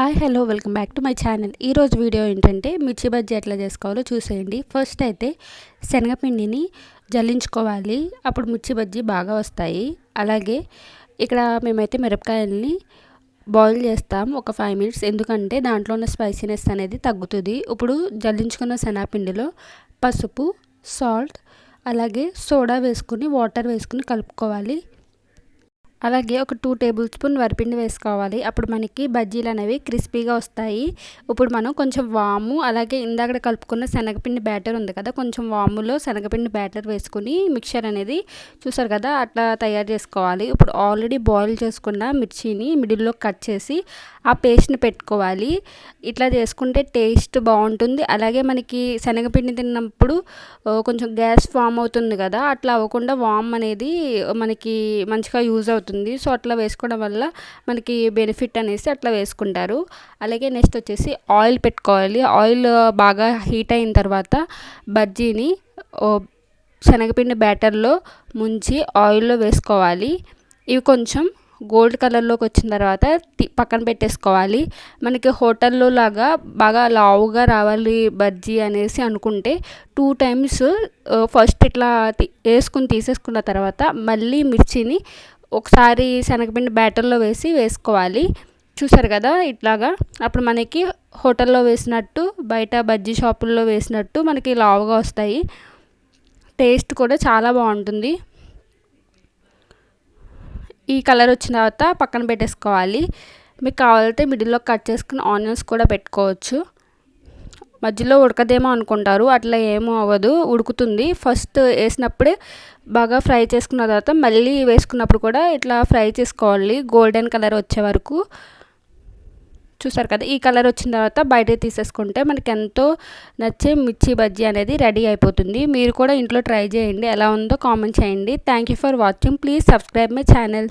Hi hello welcome back to my channel. ఈరోజు video ఏంటంటే మిర్చి బజ్జీ ఎట్లా చేసుకోవాలో చూసేయండి. ఫస్ట్ అయితే శనగపిండిని జల్లించుకోవాలి. అప్పుడు మిర్చి బజ్జీ బాగా వస్తాయి. అలాగే ఇక్కడ మేమైతే మిరపకాయలని బాయిల్ చేస్తాం ఒక ఫైవ్ మినిట్స్. ఎందుకంటే దాంట్లో ఉన్న స్పైసీనెస్ అనేది తగ్గుతుంది. ఇప్పుడు జల్లించుకున్న శనగపిండిలో పసుపు సాల్ట్ అలాగే సోడా వేసుకుని వాటర్ వేసుకుని కలుపుకోవాలి. అలాగే ఒక టూ టేబుల్ స్పూన్ వరిపిండి వేసుకోవాలి. అప్పుడు మనకి బజ్జీలు అనేవి క్రిస్పీగా వస్తాయి. ఇప్పుడు మనం కొంచెం వాము అలాగే ఇందాక కలుపుకున్న శనగపిండి బ్యాటర్ ఉంది కదా కొంచెం వాములో శనగపిండి బ్యాటర్ వేసుకుని మిక్చర్ అనేది చూసారు కదా అట్లా తయారు చేసుకోవాలి. ఇప్పుడు ఆల్రెడీ బాయిల్ చేసుకున్న మిర్చిని మిడిల్లో కట్ చేసి ఆ పేస్ట్ని పెట్టుకోవాలి. ఇట్లా చేసుకుంటే టేస్ట్ బాగుంటుంది. అలాగే మనకి శనగపిండి తిన్నప్పుడు కొంచెం గ్యాస్ ఫామ్ అవుతుంది కదా అట్లా అవ్వకుండా వామ్ అనేది మనకి మంచిగా యూజ్ అవుతుంది. అవుతుంది సో అట్లా వేసుకోవడం వల్ల మనకి బెనిఫిట్ అనేసి అట్లా వేసుకుంటారు. అలాగే నెక్స్ట్ వచ్చేసి ఆయిల్ పెట్టుకోవాలి. ఆయిల్ బాగా హీట్ అయిన తర్వాత బజ్జీని శనగపిండి బ్యాటర్లో ముంచి ఆయిల్లో వేసుకోవాలి. ఇవి కొంచెం గోల్డ్ కలర్లోకి వచ్చిన తర్వాత పక్కన పెట్టేసుకోవాలి. మనకి హోటల్లో లాగా బాగా లావుగా రావాలి బజ్జీ అనేసి అనుకుంటే టూ టైమ్స్ ఫస్ట్ ఇట్లా వేసుకుని తీసేసుకున్న తర్వాత మళ్ళీ మిర్చిని ఒకసారి శనగపిండి బ్యాటర్లో వేసి వేసుకోవాలి. చూసారు కదా ఇట్లాగా? అప్పుడు మనకి హోటల్లో వేసినట్టు బయట బజ్జీ షాపుల్లో వేసినట్టు మనకి లావుగా వస్తాయి. టేస్ట్ కూడా చాలా బాగుంటుంది. ఈ కలర్ వచ్చిన తర్వాత పక్కన పెట్టేసుకోవాలి. మీకు కావాలంటే మిడిల్లో కట్ చేసుకుని ఆనియన్స్ కూడా పెట్టుకోవచ్చు. మధ్యలో ఉడకదేమో అనుకుంటారు. అట్లా ఏమో అవ్వదు. ఉడుకుతుంది. ఫస్ట్ వేసినప్పుడే బాగా ఫ్రై చేసుకున్న తర్వాత మళ్ళీ వేసుకున్నప్పుడు కూడా ఇట్లా ఫ్రై చేసుకోవాలి. గోల్డెన్ కలర్ వచ్చే వరకు. చూసారు కదా? ఈ కలర్ వచ్చిన తర్వాత బయట తీసేసుకుంటే మనకి ఎంతో నచ్చే మిర్చి బజ్జీ అనేది రెడీ అయిపోతుంది. మీరు కూడా ఇంట్లో ట్రై చేయండి. ఎలా ఉందో కామెంట్ చేయండి. Thank you for watching please subscribe my channel